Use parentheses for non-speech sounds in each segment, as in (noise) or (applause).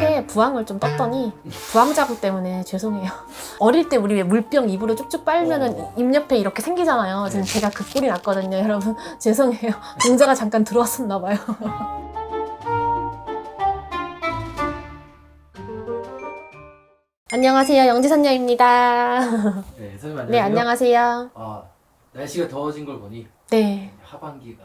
턱에 부항을 좀 떴더니 부항 자국 때문에 죄송해요. (laughs) 어릴 때 우리 왜 물병 입으로 쭉쭉 빨면은 입 옆에 이렇게 생기잖아요. 지금 제가 그 꼴이 났거든요, 여러분. (laughs) 죄송해요. 공자가 잠깐 들어왔었나 봐요. (laughs) 안녕하세요, 영지선녀입니다. 네, 선생님 안녕하세요. 네, 안녕하세요. 아, 날씨가 더워진 걸 보니 네. 하반기가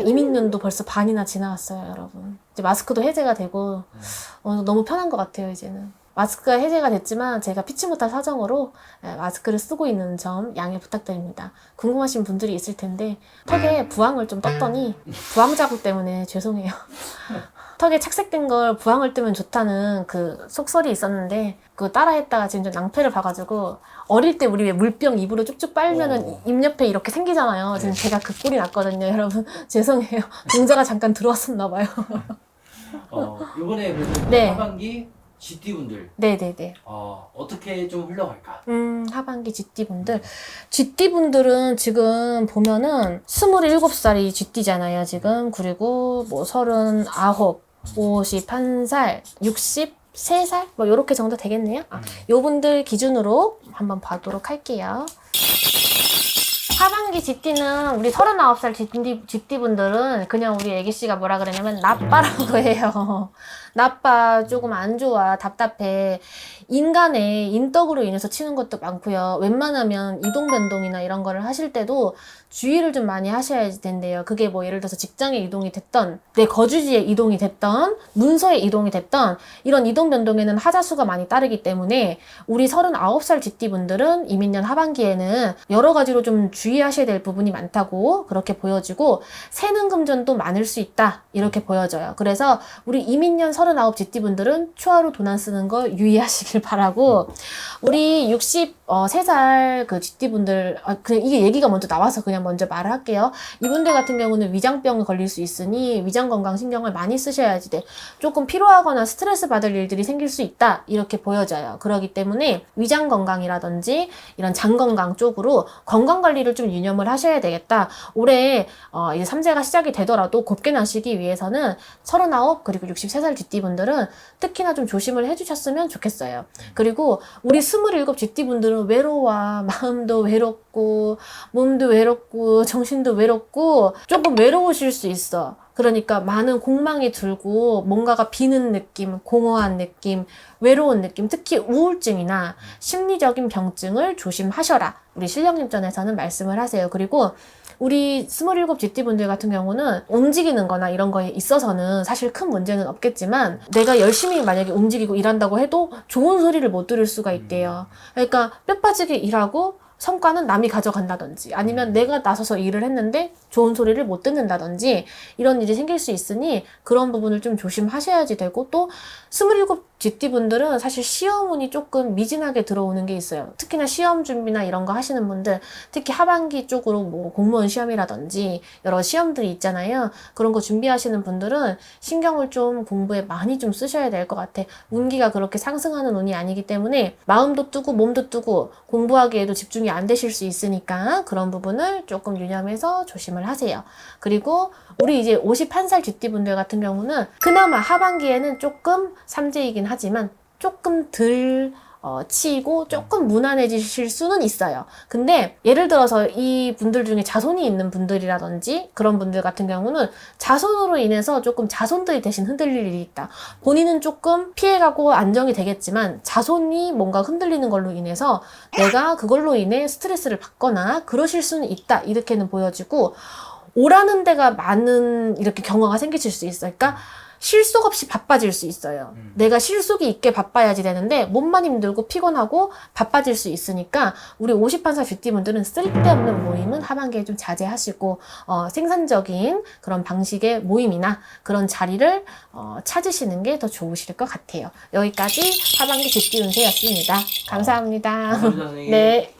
이민년도 벌써 반이나 지나갔어요, 여러분. 이제 마스크도 해제가 되고 음. 어, 너무 편한 것 같아요, 이제는. 마스크가 해제가 됐지만 제가 피치 못할 사정으로 예, 마스크를 쓰고 있는 점 양해 부탁드립니다. 궁금하신 분들이 있을 텐데 턱에 부항을 좀 떴더니 부항 자국 때문에 죄송해요. (laughs) 턱에 착색된 걸 부항을 뜨면 좋다는 그 속설이 있었는데 그거 따라했다가 지금 좀 낭패를 봐가지고 어릴 때 우리 왜 물병 입으로 쭉쭉 빨면은 어. 입 옆에 이렇게 생기잖아요. 지금 네. 제가 그 꼴이 났거든요, 여러분. (laughs) 죄송해요. 공자가 잠깐 들어왔었나 봐요. (laughs) 어, 이번에 그래서 네. 하반기 GT 분들 네네네. 어, 어떻게 좀 흘러갈까? 음, 하반기 GT분들. GT분들은 지금 보면은 27살이 GT잖아요, 지금. 그리고 뭐 39, 51살, 63살? 뭐 요렇게 정도 되겠네요. 아, 요 분들 기준으로 한번 봐도록 할게요. 하반기 GT는 우리 39살 GT, GT분들은 그냥 우리 애기씨가 뭐라 그러냐면 나빠라고 해요. 나빠, 조금 안 좋아, 답답해. 인간의 인덕으로 인해서 치는 것도 많고요. 웬만하면 이동 변동이나 이런 거를 하실 때도 주의를 좀 많이 하셔야 된대요. 그게 뭐 예를 들어서 직장에 이동이 됐던, 내 거주지에 이동이 됐던, 문서에 이동이 됐던, 이런 이동 변동에는 하자수가 많이 따르기 때문에 우리 39살 GT분들은 이민년 하반기에는 여러 가지로 좀 주의 하셔야 될 부분이 많다고 그렇게 보여지고, 세능금전도 많을 수 있다. 이렇게 보여져요. 그래서 우리 이민년 39 GT분들은 돈안 쓰는 거 유의하시길 (laughs) 바라고, 우리 63살 그 GT분들, 아, 그냥 이게 얘기가 먼저 나와서 그냥 먼저 말을 할게요. 이분들 같은 경우는 위장병 걸릴 수 있으니 위장 건강 신경을 많이 쓰셔야지 돼. 조금 피로하거나 스트레스 받을 일들이 생길 수 있다. 이렇게 보여져요. 그렇기 때문에 위장 건강이라든지 이런 장 건강 쪽으로 건강 관리를 좀 유념을 하셔야 되겠다. 올해 어, 이제 3세가 시작이 되더라도 곱게 나시기 위해서는 39 그리고 63살 GT분들은 특히나 좀 조심을 해주셨으면 좋겠어요. 그리고 우리 27 GT분들은 외로워. 마음도 외롭고, 몸도 외롭고, 정신도 외롭고, 조금 외로우실 수 있어. 그러니까 많은 공망이 들고, 뭔가가 비는 느낌, 공허한 느낌, 외로운 느낌, 특히 우울증이나 심리적인 병증을 조심하셔라. 우리 실령님전에서는 말씀을 하세요. 그리고 우리 27 GT분들 같은 경우는 움직이는 거나 이런 거에 있어서는 사실 큰 문제는 없겠지만 내가 열심히 만약에 움직이고 일한다고 해도 좋은 소리를 못 들을 수가 있대요. 그러니까 뼈 빠지게 일하고 성과는 남이 가져간다든지 아니면 내가 나서서 일을 했는데 좋은 소리를 못 듣는다든지 이런 일이 생길 수 있으니 그런 부분을 좀 조심하셔야지 되고 또 27 GT분들은 사실 시험운이 조금 미진하게 들어오는 게 있어요. 특히나 시험 준비나 이런 거 하시는 분들 특히 하반기 쪽으로 뭐 공무원 시험이라든지 여러 시험들이 있잖아요. 그런 거 준비하시는 분들은 신경을 좀 공부에 많이 좀 쓰셔야 될 것 같아. 운기가 그렇게 상승하는 운이 아니기 때문에 마음도 뜨고 몸도 뜨고 공부하기에도 집중이 안 되실 수 있으니까 그런 부분을 조금 유념해서 조심을 하세요. 그리고 우리 이제 51살 GT분들 같은 경우는 그나마 하반기에는 조금 삼재이긴 하지만 조금 덜 어, 치고 조금 무난해지실 수는 있어요. 근데 예를 들어서 이 분들 중에 자손이 있는 분들이라든지 그런 분들 같은 경우는 자손으로 인해서 조금 자손들이 대신 흔들릴 일이 있다. 본인은 조금 피해가고 안정이 되겠지만 자손이 뭔가 흔들리는 걸로 인해서 내가 그걸로 인해 스트레스를 받거나 그러실 수는 있다. 이렇게는 보여지고 오라는 데가 많은 이렇게 경화가 생기실 수 있어요. 그러니까 실속 없이 바빠질 수 있어요. 음. 내가 실속이 있게 바빠야지 되는데 몸만 힘들고 피곤하고 바빠질 수 있으니까 우리 50한살 GT분들은 쓸데없는 모임은 하반기에 좀 자제하시고 어, 생산적인 그런 방식의 모임이나 그런 자리를 어, 찾으시는 게 더 좋으실 것 같아요. 여기까지 하반기 GT 운세였습니다. 감사합니다. 감사합니다, 선생님. (laughs) 네.